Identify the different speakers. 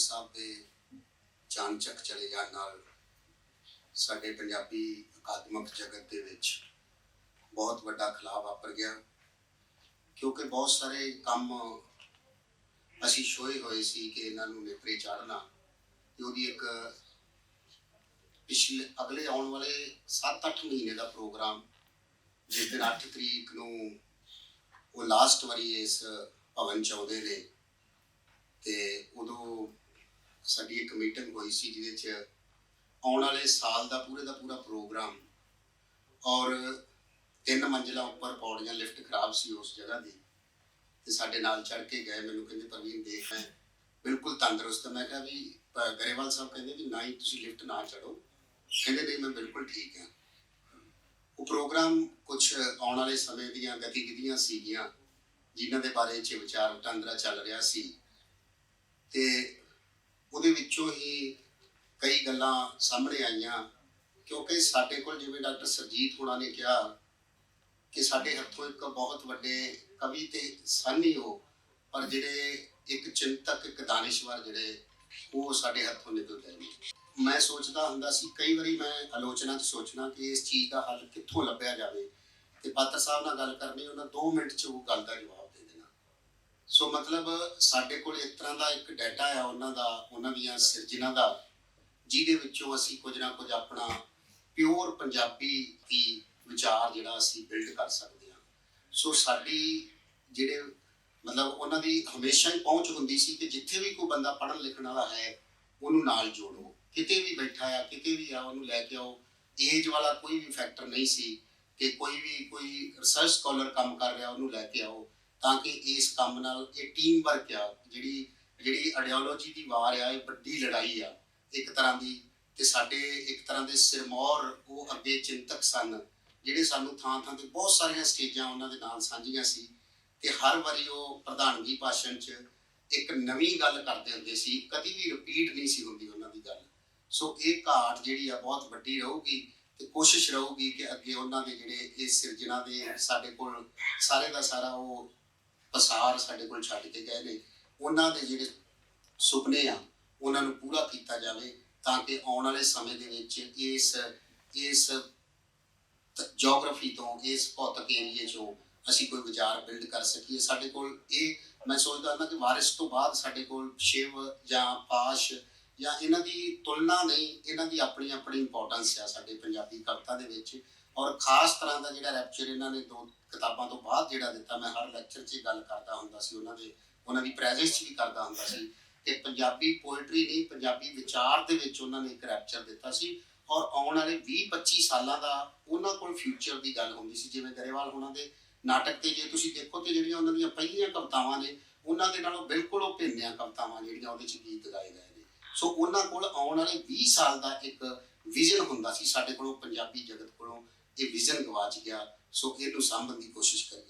Speaker 1: ਸਾਹਿਬ ਦੇ ਚਾਨਚੱਕ ਚਲੇ ਜਾਣ ਨਾਲ ਸਾਡੇ ਪੰਜਾਬੀ ਅਕਾਦਮਿਕ ਜਗਤ ਦੇ ਵਿੱਚ ਬਹੁਤ ਵੱਡਾ ਖਲਾਅ ਵਾਪਰ ਗਿਆ। ਕਿਉਂਕਿ ਬਹੁਤ ਸਾਰੇ ਕੰਮ ਅਸੀਂ ਸ਼ੋਏ ਹੋਏ ਸੀ ਕਿ ਇਹਨਾਂ ਨੂੰ ਨੇਪਰੇ ਚਾੜਨਾ, ਤੇ ਉਹਦੀ ਇੱਕ ਪਿਛਲੇ, ਅਗਲੇ ਆਉਣ ਵਾਲੇ 7-8 ਮਹੀਨੇ ਦਾ ਪ੍ਰੋਗਰਾਮ, ਜਿਸ ਦਿਨ 8 ਤਰੀਕ ਨੂੰ ਉਹ ਲਾਸਟ ਵਾਰੀ ਇਸ ਭਵਨ ਚ ਆਉਂਦੇ ਨੇ, ਤੇ ਉਦੋਂ ਸਾਡੀ ਇੱਕ ਮੀਟਿੰਗ ਹੋਈ ਸੀ ਜਿਹਦੇ ਚ ਆਉਣ ਵਾਲੇ ਸਾਲ ਦਾ ਪੂਰੇ ਦਾ ਪੂਰਾ ਪ੍ਰੋਗਰਾਮ ਔਰ ਤਿੰਨ ਮੰਜ਼ਲਾ ਉੱਪਰ ਪੌੜੀਆਂ ਲਿਫਟ ਖਰਾਬ ਸੀ ਉਸ ਜਗ੍ਹਾ ਦੀ। ਤੇ ਸਾਡੇ ਨਾਲ ਚੜ ਕੇ ਗਏ, ਮੈਨੂੰ ਕਹਿੰਦੇ, ਪ੍ਰਵੀਨ, ਦੇਖ, ਮੈਂ ਬਿਲਕੁਲ ਤੰਦਰੁਸਤ ਮੈਂ ਕਿਹਾ ਵੀ ਗਰੇਵਾਲ ਸਾਹਿਬ ਕਹਿੰਦੇ ਵੀ ਨਾ ਤੁਸੀਂ ਲਿਫਟ ਨਾ ਚੜੋ ਕਹਿੰਦੇ, ਨਹੀਂ, ਮੈਂ ਬਿਲਕੁਲ ਠੀਕ ਹਾਂ। ਉਹ ਪ੍ਰੋਗਰਾਮ ਕੁਝ ਆਉਣ ਵਾਲੇ ਸਮੇਂ ਦੀਆਂ ਗਤੀਵਿਧੀਆਂ ਸੀਗੀਆਂ, ਜਿਨ੍ਹਾਂ ਦੇ ਬਾਰੇ ਚ ਵਿਚਾਰ ਵਟਾਂਦਰਾ ਚੱਲ ਰਿਹਾ ਸੀ। ਤੇ ਉਹਦੇ ਵਿੱਚੋਂ ਹੀ ਕਈ ਗੱਲਾਂ ਸਾਹਮਣੇ ਆਈਆਂ, ਕਿਉਂਕਿ ਸਾਡੇ ਕੋਲ ਜਿਵੇਂ ਡਾਕਟਰ ਸਰਜੀਤ ਹੋਣਾ ਨੇ ਕਿਹਾ ਕਿ ਸਾਡੇ ਹੱਥੋਂ ਇੱਕ ਬਹੁਤ ਵੱਡੇ ਕਵੀ ਤੇ ਸਨ ਹੀ ਉਹ, ਪਰ ਜਿਹੜੇ ਇੱਕ ਚਿੰਤਕ ਇੱਕ ਦਾਨਿਸ਼ਵਰ ਜਿਹੜੇ, ਉਹ ਸਾਡੇ ਹੱਥੋਂ ਨਿਕਲ ਗਏ ਨੇ। ਮੈਂ ਸੋਚਦਾ ਹੁੰਦਾ ਸੀ, ਕਈ ਵਾਰੀ ਮੈਂ ਆਲੋਚਨਾ 'ਚ ਸੋਚਣਾ ਕਿ ਇਸ ਚੀਜ਼ ਦਾ ਹੱਲ ਕਿੱਥੋਂ ਲੱਭਿਆ ਜਾਵੇ। ਤੇ ਪਾਤਰ ਸਾਹਿਬ ਨਾਲ ਗੱਲ ਕਰਨੀ, ਉਹਨਾਂ 2 ਮਿੰਟ 'ਚ ਉਹ ਗੱਲ ਦਾ ਜਵਾਬ ਸੋ ਮਤਲਬ ਸਾਡੇ ਕੋਲ ਇਸ ਤਰ੍ਹਾਂ ਦਾ ਇੱਕ ਡਾਟਾ ਆ ਉਹਨਾਂ ਦਾ, ਉਹਨਾਂ ਦੀਆਂ ਸਿਰਜਣਾ ਦਾ, ਜਿਹਦੇ ਵਿੱਚੋਂ ਅਸੀਂ ਕੁਝ ਨਾ ਕੁਝ ਆਪਣਾ ਪਿਓਰ ਪੰਜਾਬੀ ਦੀ ਵਿਚਾਰ ਜਿਹੜਾ ਅਸੀਂ ਬਿਲਡ ਕਰ ਸਕਦੇ ਹਾਂ। ਸੋ ਸਾਡੀ ਜਿਹੜੇ, ਮਤਲਬ ਉਹਨਾਂ ਦੀ ਹਮੇਸ਼ਾ ਹੀ ਪਹੁੰਚ ਹੁੰਦੀ ਸੀ ਕਿ ਜਿੱਥੇ ਵੀ ਕੋਈ ਬੰਦਾ ਪੜਨ ਲਿਖਣ ਵਾਲਾ ਹੈ, ਉਹਨੂੰ ਨਾਲ ਜੋੜੋ। ਕਿਤੇ ਵੀ ਬੈਠਾ ਆ, ਕਿਤੇ ਵੀ ਆ, ਉਹਨੂੰ ਲੈ ਕੇ ਆਓ। ਏਜ ਵਾਲਾ ਕੋਈ ਵੀ ਫੈਕਟਰ ਨਹੀਂ ਸੀ ਕਿ ਕੋਈ ਵੀ, ਕੋਈ ਰਿਸਰਚ ਸਕਾਲਰ ਕੰਮ ਕਰ ਰਿਹਾ, ਉਹਨੂੰ ਲੈ ਕੇ ਆਓ। ਤਾਂ ਕਿ ਇਸ ਕੰਮ ਨਾਲ ਇਹ ਟੀਮ ਵਰਕ ਆ, ਜਿਹੜੀ ਜਿਹੜੀ ਆਈਡੀਓਲੋਜੀ ਦੀ ਵਾਰ ਆ, ਇਹ ਵੱਡੀ ਲੜਾਈ ਆ, ਇੱਕ ਤਰ੍ਹਾਂ ਦੀ, ਤੇ ਸਾਡੇ ਇੱਕ ਤਰ੍ਹਾਂ ਦੇ ਸਿਰਮੌਰ, ਉਹ ਅੱਗੇ ਚਿੰਤਕ ਸਨ, ਜਿਹੜੇ ਸਾਨੂੰ ਥਾਂ ਥਾਂ ਤੇ ਬਹੁਤ ਸਾਰੀਆਂ ਸਟੇਜਾਂ ਉਹਨਾਂ ਦੇ ਨਾਲ ਸਾਂਝੀਆਂ ਸੀ, ਤੇ ਹਰ ਵਾਰੀ ਉਹ ਪ੍ਰਧਾਨਗੀ ਭਾਸ਼ਣ 'ਚ ਇੱਕ ਨਵੀਂ ਗੱਲ ਕਰਦੇ ਹੁੰਦੇ ਸੀ, ਕਦੀ ਵੀ ਰਿਪੀਟ ਨਹੀਂ ਸੀ ਹੁੰਦੀ ਉਹਨਾਂ ਦੀ ਗੱਲ। ਸੋ ਇਹ ਘਾਟ ਜਿਹੜੀ ਆ ਬਹੁਤ ਵੱਡੀ ਰਹੂਗੀ, ਤੇ ਕੋਸ਼ਿਸ਼ ਰਹੂਗੀ ਕਿ ਅੱਗੇ ਉਹਨਾਂ ਦੇ ਜਿਹੜੇ ਇਹ ਸਿਰਜਣਾ ਦੇ ਸਾਡੇ ਕੋਲ ਸਾਰੇ ਦਾ ਸਾਰਾ ਉਹ ਪਸਾਰ ਸਾਡੇ ਕੋਲ ਛੱਡ ਕੇ ਗਏ ਨੇ। ਉਹਨਾਂ ਦੇ ਜਿਹੜੇ ਸੁਪਨੇ ਆ, ਉਹਨਾਂ ਨੂੰ ਪੂਰਾ ਕੀਤਾ ਜਾਵੇ ਤਾਂ ਕਿ ਆਉਣ ਵਾਲੇ ਸਮੇਂ ਦੇ ਵਿੱਚ ਇਸ ਇਸ ਜੀਓਗ੍ਰਾਫੀ ਤੋਂ, ਇਸ ਭੌਤਿਕ ਏਰੀਏ ਚੋਂ ਅਸੀਂ ਕੋਈ ਵਿਚਾਰ ਬਿਲਡ ਕਰ ਸਕੀਏ। ਸਾਡੇ ਕੋਲ ਇਹ, ਮੈਂ ਸੋਚਦਾ ਹਾਂ ਕਿ ਵਾਰਿਸ ਤੋਂ ਬਾਅਦ ਸਾਡੇ ਕੋਲ ਸ਼ਿਵ ਜਾਂ ਪਾਸ਼ ਜਾਂ ਇਹਨਾਂ ਦੀ ਤੁਲਨਾ ਨਹੀਂ, ਇਹਨਾਂ ਦੀ ਆਪਣੀ ਆਪਣੀ ਇੰਪੋਰਟੈਂਸ ਆ ਸਾਡੇ ਪੰਜਾਬੀ ਕਵਿਤਾ ਦੇ ਵਿੱਚ। ਔਰ ਖਾਸ ਤਰ੍ਹਾਂ ਦਾ ਜਿਹੜਾ ਰੈਪਚਰ ਇਹਨਾਂ ਨੇ ਦੋ ਕਿਤਾਬਾਂ ਤੋਂ ਬਾਅਦ ਜਿਹੜਾ ਦਿੱਤਾ, ਮੈਂ ਹਰ ਲੈਕਚਰ 'ਚ ਗੱਲ ਕਰਦਾ ਹੁੰਦਾ ਸੀ, ਉਹਨਾਂ ਦੇ, ਉਹਨਾਂ ਦੀ ਪ੍ਰੈਜ਼ੈਂਸ 'ਚ ਵੀ ਕਰਦਾ ਹੁੰਦਾ ਸੀ ਕਿ ਪੰਜਾਬੀ ਪੋਇਟਰੀ ਨਹੀਂ, ਪੰਜਾਬੀ ਵਿਚਾਰ ਦੇ ਵਿੱਚ ਉਹਨਾਂ ਨੇ ਇੱਕ ਰੈਪਚਰ ਦਿੱਤਾ ਸੀ ਔਰ ਆਉਣ ਵਾਲੇ 20-25 ਸਾਲਾਂ ਦਾ ਉਹਨਾਂ ਕੋਲ ਫਿਊਚਰ ਦੀ ਗੱਲ ਹੁੰਦੀ ਸੀ, ਜਿਵੇਂ ਗਰੇਵਾਲ ਉਹਨਾਂ ਦੇ ਨਾਟਕ ਤੇ ਜੇ ਤੁਸੀਂ ਦੇਖੋ ਤੇ ਜਿਹੜੀਆਂ ਉਹਨਾਂ ਦੀਆਂ ਪਹਿਲੀਆਂ ਕਵਿਤਾਵਾਂ ਨੇ, ਉਹਨਾਂ ਦੇ ਨਾਲੋਂ ਬਿਲਕੁਲ ਉਹ ਭਿੰਨੀਆਂ ਕਵਿਤਾਵਾਂ ਜਿਹੜੀਆਂ ਉਹਦੇ 'ਚ ਗੀਤ ਗਾਏ ਗਏ ਨੇ। ਸੋ ਉਹਨਾਂ ਕੋਲ ਆਉਣ ਵਾਲੇ 20 ਸਾਲ ਦਾ ਇੱਕ ਵਿਜ਼ਨ ਹੁੰਦਾ ਸੀ, ਸਾਡੇ ਕੋਲੋਂ ਪੰਜਾਬੀ ਜਗਤ ਕੋਲੋਂ ਇਹ ਵਿਜ਼ਨ ਗਵਾਚ ਗਿਆ ਸੋ ਇਹਨੂੰ ਸਾਂਭਣ ਦੀ ਕੋਸ਼ਿਸ਼ ਕਰੀਏ।